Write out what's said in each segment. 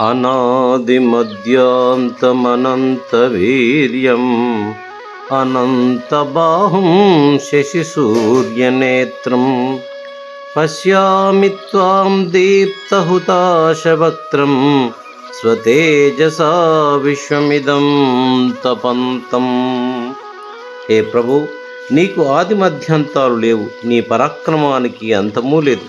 అనాది మధ్యాంతమనంత వీర్యం అనంత బాహుం శశి శశిసూర్యనేత్రం పశ్యామి త్వాం దీప్తహుతాశవక్త్రం స్వతేజసా విశ్వమిదం తపంతం. హే ప్రభు నీకు ఆది మధ్యంతాలు లేవు నీ పరాక్రమానికి అంతమూ లేదు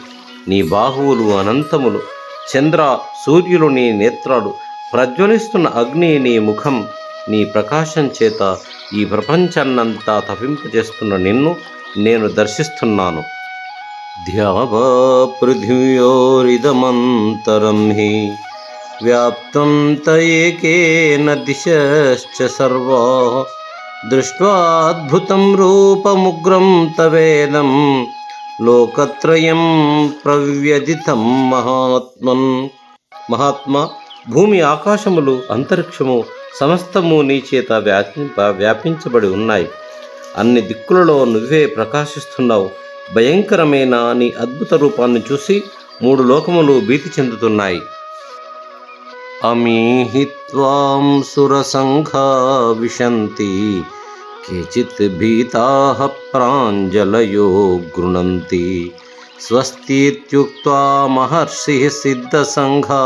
నీ బాహువులు అనంతములు. చంద్ర సూర్యులు నీ నేత్రాలు ప్రజ్వలిస్తున్న అగ్ని నీ ముఖం నీ ప్రకాశం చేత ఈ ప్రపంచాన్నంతా తపింపజేస్తున్న నిన్ను నేను దర్శిస్తున్నాను. ధ్యావా పృథివ్యోరిదమంతరం హి. వ్యాప్తం తయేకేన దిశశ్చ సర్వా. దృష్ట్వాద్భుతం రూపముగ్రం తవేదం లోకత్రయం ప్రవ్యదితం మహాత్మన్ మహాత్మ భూమి ఆకాశములు అంతరిక్షము సమస్తము నీ చేత వ్యాపింప వ్యాపించబడి ఉన్నాయి. అన్ని దిక్కులలో నువ్వే ప్రకాశిస్తున్నావు. భయంకరమైన నీ అద్భుత రూపాన్ని చూసి మూడు లోకములు భీతి చెందుతున్నాయి. అమీహిత్వాం సురసంఘా విశంతి కేచిత్ భీతా ప్రాంజలయో గృణంతి స్వస్తిత్యుక్త్వా మహర్షి సిద్ధసంఘా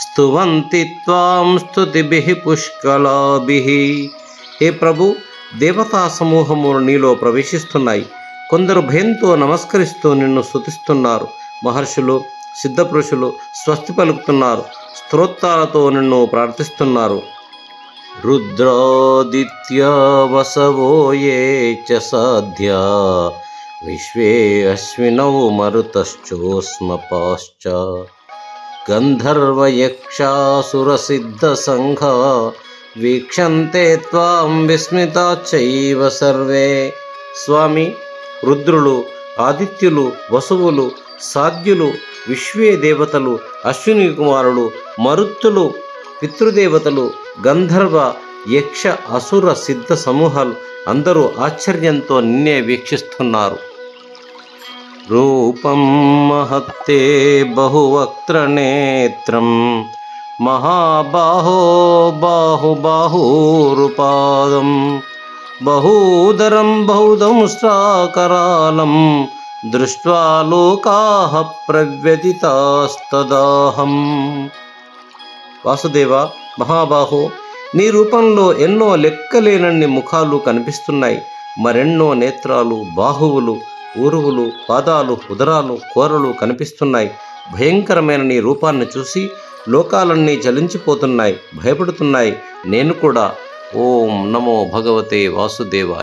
స్తువంతి త్వాం స్తుతిభిః పుష్కలాభిః హే ప్రభు దేవతా సమూహములు నీలో ప్రవేశిస్తున్నాయి. కొందరు భయంతో నమస్కరిస్తూ నిన్ను స్తుతిస్తున్నారు. మహర్షులు సిద్ధపురుషులు స్వస్తి పలుకుతున్నారు. స్తోత్రాలతో నిన్ను ప్రార్థిస్తున్నారు. రుద్రాదిత్యా వసవో చ సాధ్యా? విశ్వే అశ్వినౌ మరుతశ్చోస్మపాశ్చ. గంధర్వయక్షాసురసిద్ధసంఘా? వీక్షంతే త్వాం విస్మితాచైవ సర్వే. స్వామి రుద్రులు ఆదిత్యులు వసువులు సాధ్యులు విశ్వే దేవతలు అశ్విని కుమారులు మరుత్తులు పితృదేవతలు గంధర్వ యక్ష అసుర సిద్ధ సమూహాలు అందరూ ఆశ్చర్యంతో నిన్నే వీక్షిస్తున్నారు. రూపం మహత్తే బహువక్త్రనేత్రం మహాబాహో బాహుబాహూరుపాదం బహూదరం బహుదంష్ట్రాకరాలం దృష్ట్వా లోకాః ప్రవ్యతితాస్తదాహం వాసుదేవ మహాబాహో నీ రూపంలో ఎన్నో లెక్కలేనన్ని ముఖాలు కనిపిస్తున్నాయి. మరెన్నో నేత్రాలు బాహువులు ఊరువులు పాదాలు ఉదరాలు కూరలు కనిపిస్తున్నాయి. భయంకరమైన నీ రూపాన్ని చూసి లోకాలన్నీ చలించిపోతున్నాయి భయపడుతున్నాయి. నేను కూడా ఓం నమో భగవతే వాసుదేవ